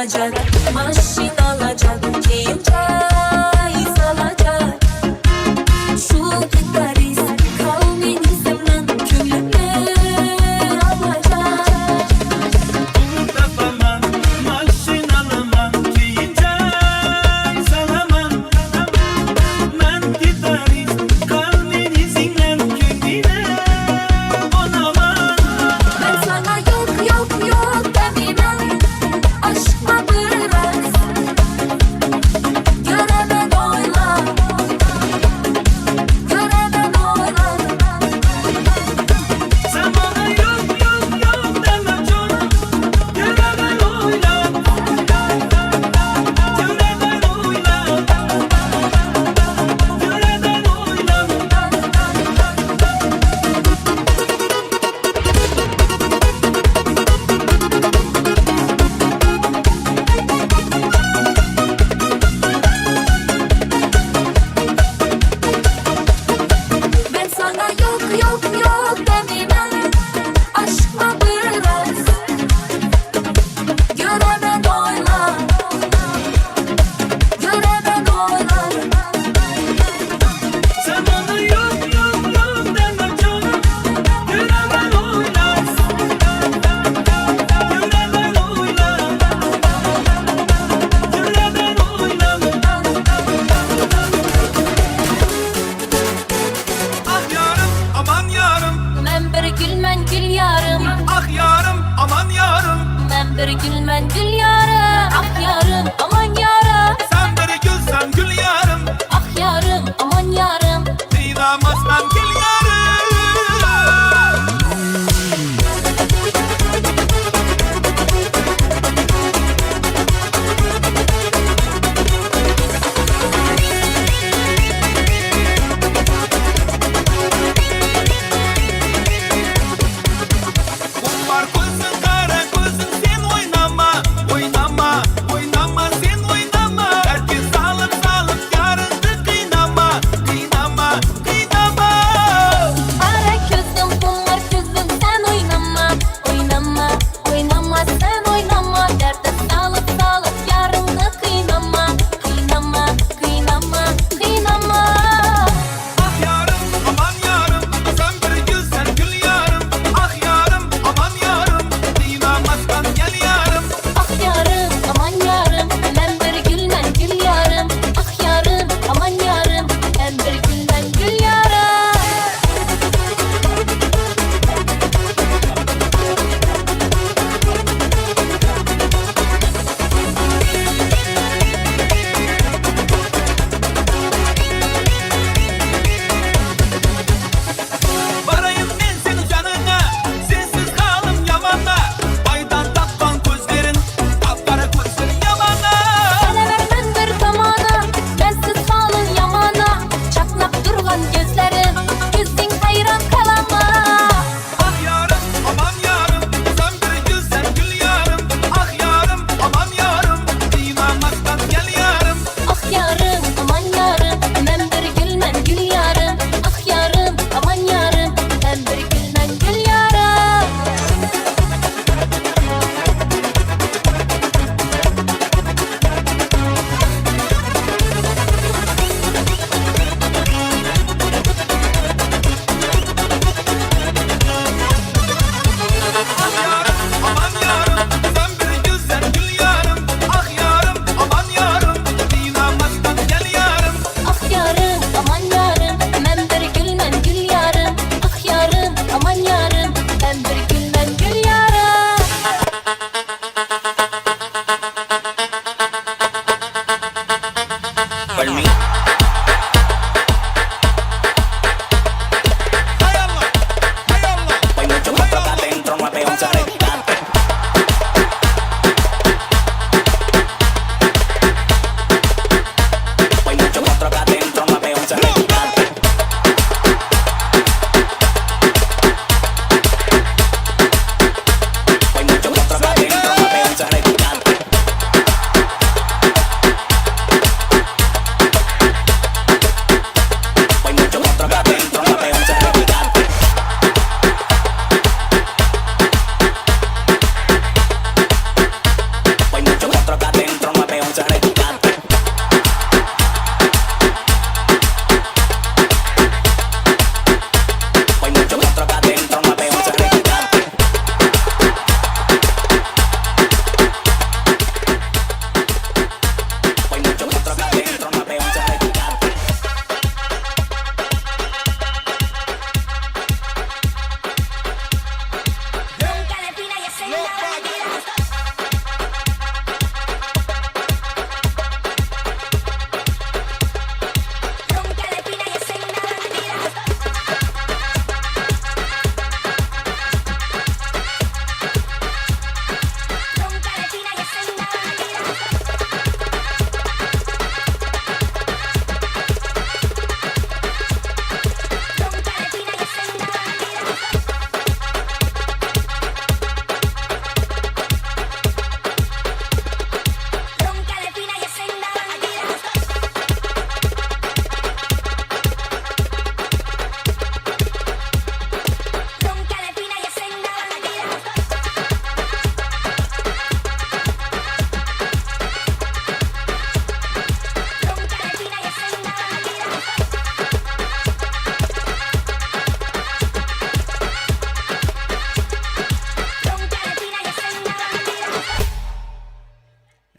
olacak Maşin alacak Giyim beri gülmen gül yara Ah yarım aman yara Sen beri gülsem gül yarım. Ah yarım aman yarım. Dinamaz ben gül yarım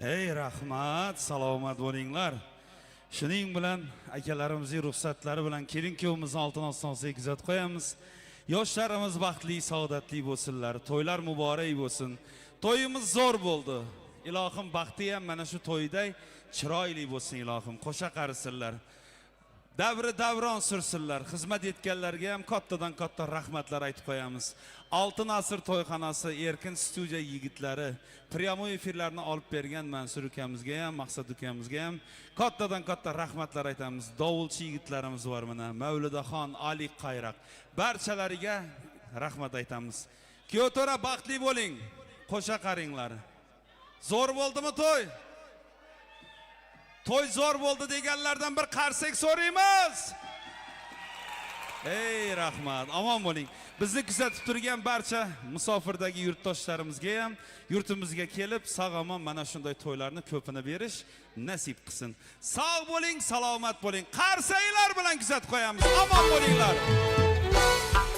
ey rahmat salomat bo'linglar. Shuning bilan akalarimizning ruxsatlari bilan kelin kuyovimizni oltin ostonasiga kuzatib qo'yamiz. Yoshlarimiz baxtli saodatli bo'lsinlar. To'ylar muborak bo'lsin. To'yimiz zo'r bo'ldi. Ilohim baxti ham mana shu to'yday chiroyli bo'lsin ilohim. Qo'sha qarisinlar. Davri davron sursinlar. Xizmat etganlarga ham kattadan katta rahmatlar aytib qo'yamiz. Oltin asr to'yxonasi erkin studiya yigitlari. Прямой efirlarni olib bergan mansur ukamizga ham maqsad ukamizga ham kattadan katta rahmatlar aytamiz. Dovulchi yigitlarimiz bor mana. Mavlidaxon ali qayraq barchalariga rahmat aytamiz. Kuyov to'ra baxtli bo'ling. Qo'sha qaringlar. Zo'r bo'ldimi to'y? To'y zo'r bo'ldi deganlardan bir qarsak so'raymiz ey rahmat omon bo'ling. Bizni kuzatib turgan barcha musofirdagi yurtdoshlarimizga ham yurtimizga kelib sog' omon mana shunday to'ylarni ko'pini berish nasib qilsin. Sog' bo'ling salomat bo'ling. Qarsanglar bilan kuzatib qo'yamiz. Omon bo'linglar